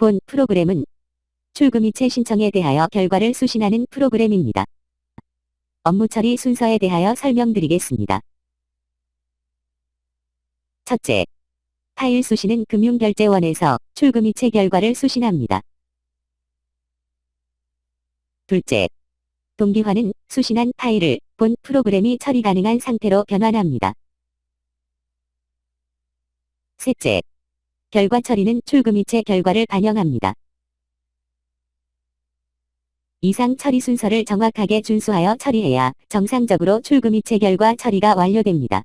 본 프로그램은 출금이체 신청에 대하여 결과를 수신하는 프로그램입니다. 업무 처리 순서에 대하여 설명드리겠습니다. 첫째, 파일 수신은 금융결제원에서 출금이체 결과를 수신합니다. 둘째, 동기화는 수신한 파일을 본 프로그램이 처리 가능한 상태로 변환합니다. 셋째, 결과 처리는 출금이체 결과를 반영합니다. 이상 처리 순서를 정확하게 준수하여 처리해야 정상적으로 출금이체 결과 처리가 완료됩니다.